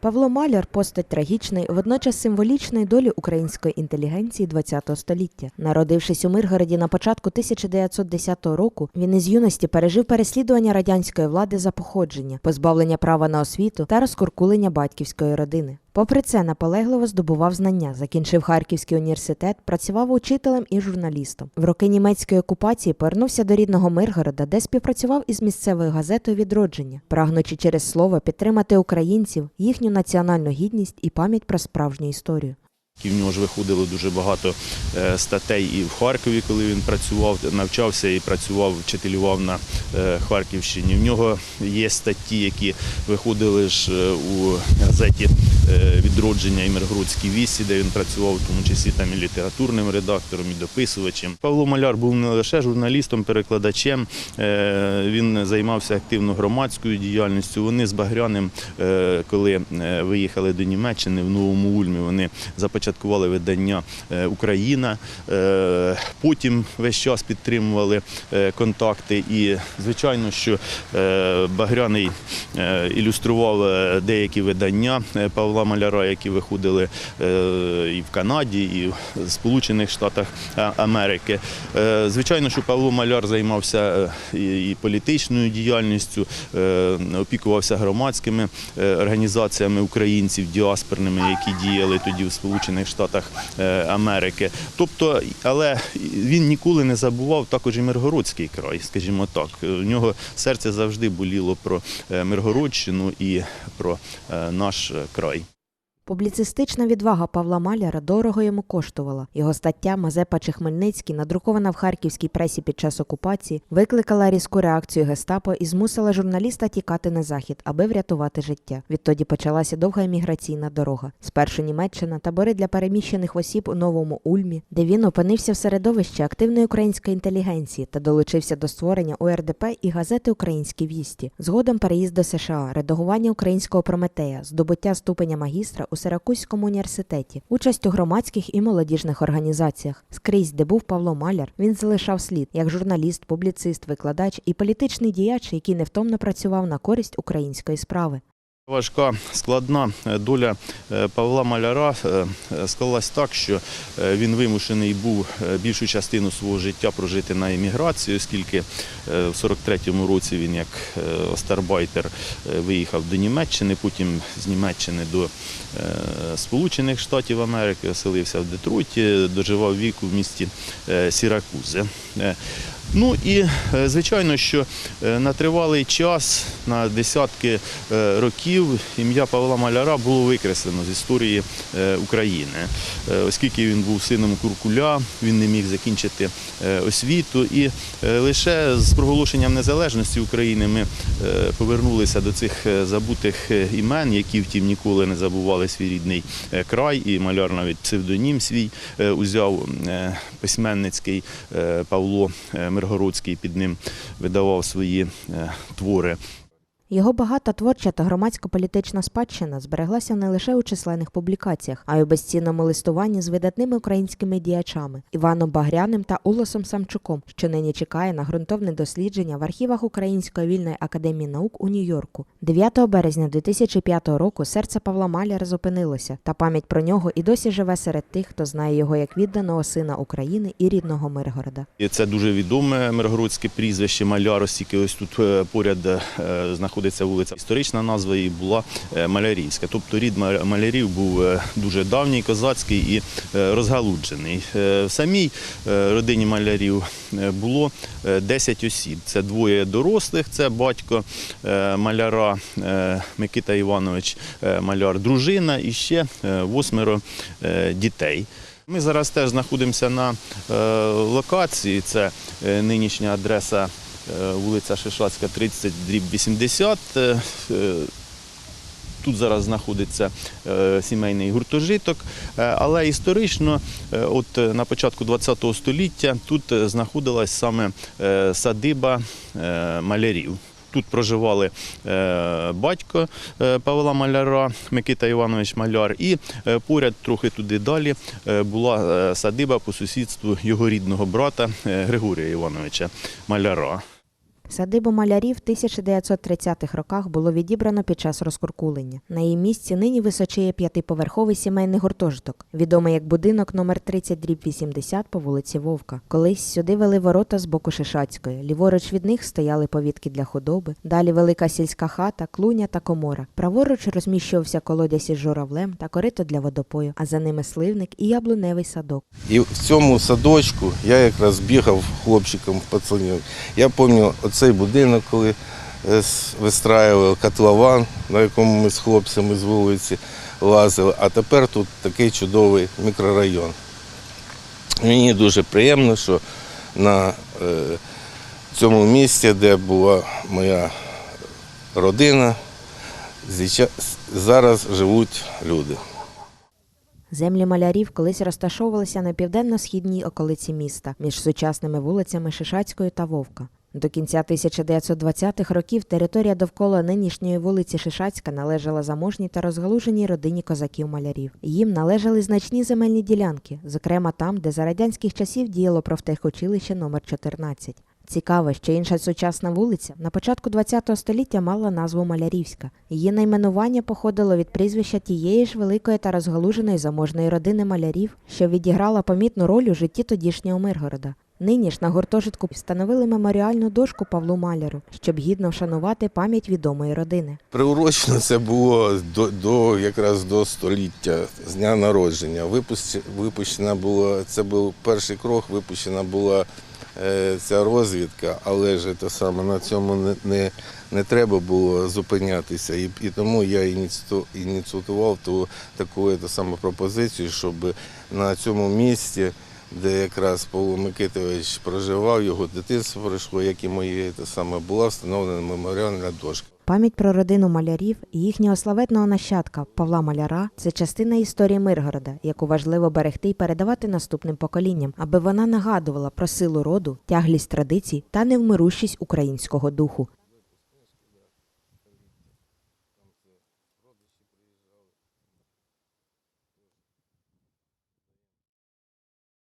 Павло Маляр постать трагічної, водночас символічної долі української інтелігенції ХХ століття. Народившись у Миргороді на початку 1910 року, він із юності пережив переслідування радянської влади за походження, позбавлення права на освіту та розкуркулення батьківської родини. Попри це, наполегливо здобував знання, закінчив Харківський університет, працював учителем і журналістом. В роки німецької окупації повернувся до рідного Миргорода, де співпрацював із місцевою газетою Відродження, прагнучи через слово підтримати українців, їхню національну гідність і пам'ять про справжню історію. В нього ж виходило дуже багато е, статей і в Харкові, коли він працював, навчався і працював, вчителював на е, Харківщині. В нього є статті, які виходили ж е, у газеті Відродження і Миргородській вісі, де він працював, в тому числі там і літературним редактором, і дописувачем. Павло Маляр був не лише журналістом, перекладачем. Він займався активно громадською діяльністю. Вони з Багряним, коли виїхали до Німеччини в Новому Ульмі, вони започаткували видання е, Україна. Е, Потім весь час підтримували е, контакти. І, звичайно, що Багряний ілюстрував деякі видання Павла Маляра, які виходили і в Канаді, і в Сполучених Штатах Америки. Звичайно, що Павло Маляр займався і політичною діяльністю, опікувався громадськими організаціями українців діаспорними, які діяли тоді в Сполучених Штатах е, Америки. Тобто, але він ніколи не забував також і Миргородський край, скажімо так. У нього серце завжди боліло про е, Миргородщину і про е, наш край. Публіцистична відвага Павла Маляра дорого йому коштувала. Його стаття Мазепа чи Хмельницький, надрукована в харківській пресі під час окупації, викликала різку реакцію гестапо і змусила журналіста тікати на захід, аби врятувати життя. Відтоді почалася довга еміграційна дорога. Спершу Німеччина, табори для переміщених осіб у новому Ульмі, де він опинився в середовищі активної української інтелігенції та долучився до створення УРДП і газети Українські вісті. Згодом переїзд до США, редагування українського Прометея, здобуття ступеня магістра у Сиракузькому університеті, участь у громадських і молодіжних організаціях. Скрізь, де був Павло Маляр, він залишав слід як журналіст, публіцист, викладач і політичний діяч, який невтомно працював на користь української справи. Важка складна е, доля е, Павла Маляра е, склалась так, що він вимушений був більшу частину свого життя прожити на еміграції, оскільки в 43-му році він як остарбайтер виїхав до Німеччини, потім з Німеччини до Сполучених Штатів Америки, оселився в Детройті, доживав віку в місті Сіракузи. Ну і е, звичайно, що е, на тривалий час, на десятки е, років, ім'я Павла Маляра було викреслено з історії України, оскільки він був сином Куркуля, він не міг закінчити освіту. І лише з проголошенням незалежності України ми повернулися до цих забутих імен, які втім ніколи не забували свій рідний край. І маляр навіть псевдонім свій узяв письменницький Павло е, Миргородський під ним видавав свої е, твори. Його багата творча та громадсько-політична спадщина збереглася не лише у численних публікаціях, а й у безцінному листуванні з видатними українськими діячами Іваном Багряним та Улосом Самчуком, що нині чекає на ґрунтовне дослідження в архівах Української вільної академії наук у Нью-Йорку. 9 березня 2005 року серце Павла Маляра зупинилося, та пам'ять про нього і досі живе серед тих, хто знає його як відданого сина України і рідного Миргорода. Це дуже відоме миргородське прізвище Маляр, оскільки ось тут е, поряд е, знаходиться вулиця. Історична назва її була е, Малярівська. Тобто рід малярів був е, дуже давній, козацький і е, розгалуджений. В самій родині малярів було е, 10 осіб. Це двоє дорослих, це батько маляра Микита Іванович Маляр, дружина і ще восьмеро дітей. Ми зараз теж знаходимося на локації. Це нинішня адреса вулиця Шишацька, 30, дріб 80. Е, е, Тут зараз знаходиться е, сімейний гуртожиток, Е, але історично, е, от е, на початку ХХ століття, тут е, знаходилась саме е, садиба е, малярів. Тут проживали е, батько е, Павла Маляра, Микита Іванович Маляр, і е, поряд трохи туди далі е, була е, садиба по сусідству його рідного брата е, Григорія Івановича Маляра. Садибу малярів в 1930-х роках було відібрано під час розкуркулення. На її місці нині височіє п'ятиповерховий сімейний гуртожиток, відомий як будинок номер 30 дріб 80 по вулиці Вовка. Колись сюди вели ворота з боку Шишацької. Ліворуч від них стояли повітки для худоби. Далі велика сільська хата, клуня та комора. Праворуч розміщувався колодязь із журавлем та корито для водопою, а за ними сливник і яблуневий садок. І в цьому садочку я якраз бігав хлопчиком пацанів. Я пам'ятаю оцей будинок, коли е, вистраювали котлован, на якому ми з хлопцями з вулиці лазили. А тепер тут такий чудовий мікрорайон. Мені дуже приємно, що на е, цьому місці, де була моя родина, зараз живуть люди. Землі малярів колись розташовувалися на південно-східній околиці міста між сучасними вулицями Шишацької та Вовка. До кінця 1920-х років територія довкола нинішньої вулиці Шишацька належала заможній та розгалуженій родині козаків-малярів. Їм належали значні земельні ділянки, зокрема там, де за радянських часів діяло профтехучилище номер 14. Цікаво, що інша сучасна вулиця на початку ХХ століття мала назву Малярівська. Її найменування походило від прізвища тієї ж великої та розгалуженої заможної родини малярів, що відіграла помітну роль у житті тодішнього Миргорода. Нині ж на гуртожитку встановили меморіальну дошку Павлу Маляру, щоб гідно вшанувати пам'ять відомої родини. Приурочено це було до, до якраз до століття з дня народження. Випущена була це був перший крок. Випущена була е, ця розвідка, але ж те саме на цьому не, не, не треба було зупинятися. І, і тому я ініціював ту таку те саме пропозицію, щоб на цьому місці. Де якраз Павло Микитович проживав, його дитинство пройшло, як і моє, те саме була встановлена меморіальна дошка. Пам'ять про родину малярів і їхнього славетного нащадка Павла Маляра це частина історії Миргорода, яку важливо берегти і передавати наступним поколінням, аби вона нагадувала про силу роду, тяглість традицій та невмирущість українського духу.